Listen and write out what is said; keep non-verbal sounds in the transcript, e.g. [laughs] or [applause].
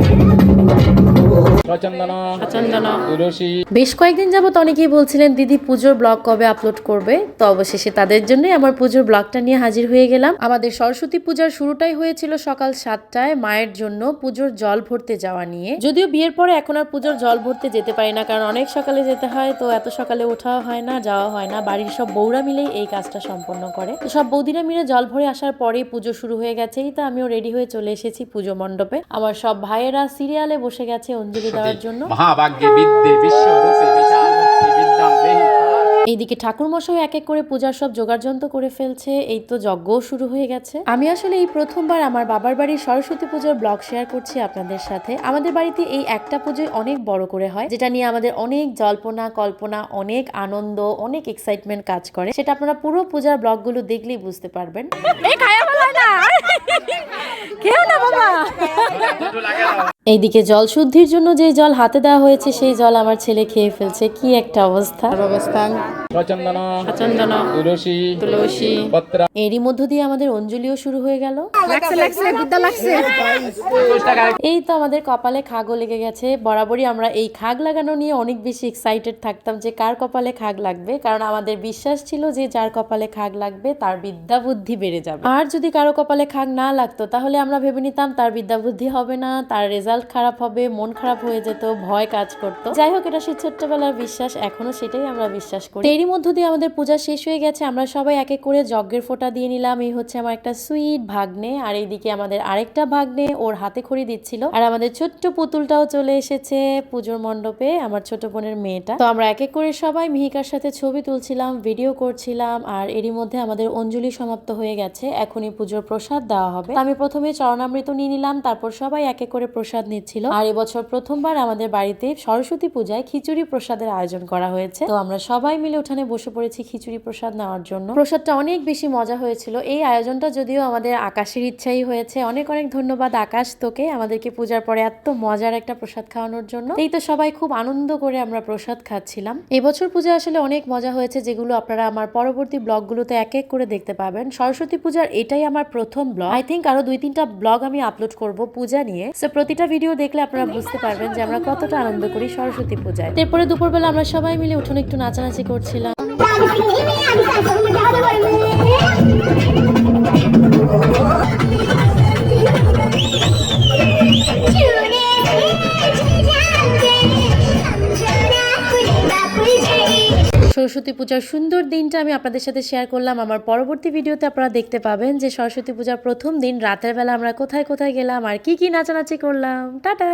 Thank you. বেশ কয়েকদিন যাবত অনেকেই বলছিলেন দিদি পুজোর ব্লগ কবে আপলোড করবে? তো অবশেষে তাদের জন্যই আমার পুজোর ব্লগটা নিয়ে হাজির হয়ে গেলাম। আমাদের সরস্বতী পূজার শুরুটাই হয়েছিল সকাল সাতটায় মায়ের জন্য পুজোর জল ভরতে যাওয়া নিয়ে। যদিও বিয়ের পরে এখন আর পুজোর জল ভরতে যেতে পারি না কারণ অনেক সকালে যেতে হয় তো এত সকালে ওঠাও হয় না যাওয়া হয় না। বাড়ির সব বউরা মিলেই এই কাজটা সম্পন্ন করে। তো সব বৌদিরা মিলে জল ভরে আসার পরেই পুজো শুরু হয়ে গেছে এই তো আমিও রেডি হয়ে চলে এসেছি পুজো মণ্ডপে। আমার সব ভাইয়েরা সিরিয়ালে বসে গেছে অঞ্জলি দেওয়ার জন্য। মহাভাগ্যে বিদ্যে বিশ্বরূপে বিশালমূর্তি বিদ্যাম এইদিকে ঠাকুর মশাই এক এক করে পূজার সব জোগাড়যন্ত্র করে ফেলছে এই তো যজ্ঞও শুরু হয়ে গেছে। আমি আসলে এই প্রথমবার আমার বাবার বাড়ির সরস্বতী পুজোর ব্লগ শেয়ার করছি আপনাদের সাথে। আমাদের বাড়িতে এই একটা পুজোয় অনেক বড় করে হয় যেটা নিয়ে আমাদের অনেক জল্পনা কল্পনা অনেক আনন্দ অনেক এক্সাইটমেন্ট কাজ করে। সেটা আপনারা পুরো পূজার ব্লগগুলো দেখলেই বুঝতে পারবেন। এইদিকে জল শুদ্ধির জন্য যে জল হাতে দেওয়া হয়েছে সেই জল আমার ছেলে খেয়ে ফেলছে। কি একটা অবস্থা। অবস্থান। তুলসী তুলসী। এরই মধ্য দিয়ে আমাদের অঞ্জলিও শুরু হয়ে গেল। এই তো আমাদের কপালে খাগও লেগে গেছে। বরাবরই আমরা এই খাগ লাগানো নিয়ে অনেক বেশি এক্সাইটেড থাকতাম যে কার কপালে খাগ লাগবে। কারণ আমাদের বিশ্বাস ছিল যে যার কপালে খাগ লাগবে তার বিদ্যা বুদ্ধি বেড়ে যাবে। আর যদি কারও কপালে খাগ না লাগতো তাহলে আমরা ভেবে নিতাম তার বিদ্যা বুদ্ধি হবে না তার রেজাল্ট খারাপ হবে, মন খারাপ হয়ে যেত, ভয় কাজ করতো। যাই হোক, এটা সেই ছোট্টবেলার বিশ্বাস, এখনও সেটাই আমরা বিশ্বাস করি। এরই মধ্য দিয়ে আমাদের পূজা শেষ হয়ে গেছে, আমরা সবাই এক করে যজ্ঞের ফোঁটা দিয়ে নিলাম। এই হচ্ছে আমার একটা সুইট ভাগ্নে, আর এইদিকে আমাদের আরেকটা ভাগ্নে ওর হাতে খড়ি দিচ্ছিল। আর আমাদের ছোট্ট পুতুলটাও চলে এসেছে পুজোর মণ্ডপে, আমার ছোট বোনের মেয়েটা। তো আমরা এক এক করে সবাই মিহিকার সাথে ছবি তুলছিলাম ভিডিও করছিলাম, আর এরই মধ্যে আমাদের অঞ্জলি সমাপ্ত হয়ে গেছে। এখনই পুজোর প্রসাদ দেওয়া হবে। আমি প্রথমে চরণামৃত নিয়ে নিলাম, তারপর সবাই এক করে প্রসাদ নিচ্ছিল। আর এবছর প্রথমবার আমাদের বাড়িতে সরস্বতী পূজায় খিচুড়ি প্রসাদের আয়োজন করা হয়েছে। তো আমরা সবাই মিলে উঠানে বসে পড়েছি খিচুড়ি প্রসাদ নেওয়ার জন্য। প্রসাদটা অনেক বেশি মজা হয়েছিল। এই আয়োজনটা যদিও আমাদের আকাশের ইচ্ছাই হয়েছে। অনেক অনেক ধন্যবাদ আকাশ তোকে আমাদেরকে পূজার পরে এত মজার একটা প্রসাদ খাওয়ানোর জন্য। এই তো সবাই খুব আনন্দ করে আমরা প্রসাদ খাচ্ছিলাম। এবছর পূজা আসলে অনেক মজা হয়েছে, যেগুলো আপনারা আমার পরবর্তী ব্লগগুলোতে এক এক করে দেখতে পাবেন। সরস্বতী পূজার এটাই আমার প্রথম ব্লগ। আই থিঙ্ক আরও দুই তিনটা ব্লগ আমি আপলোড করব পূজা নিয়ে। সো প্রতিটা ভিডিও দেখলে আপনারা বুঝতে পারবেন যে আমরা কতটা আনন্দ করি সরস্বতী পূজায়। এরপরে দুপুরবেলা আমরা সবাই মিলে উঠোনে একটু নাচানাচি করছিলাম। [laughs] সরস্বতী পূজার সুন্দর দিনটা আমি আপনাদের সাথে শেয়ার করলাম। আমার পরবর্তী ভিডিওতে আপনারা দেখতে পাবেন যে সরস্বতী পূজার প্রথম দিন রাতের বেলা আমরা কোথায় কোথায় গেলাম আর কি কি নাচানাচি করলাম। টাটা!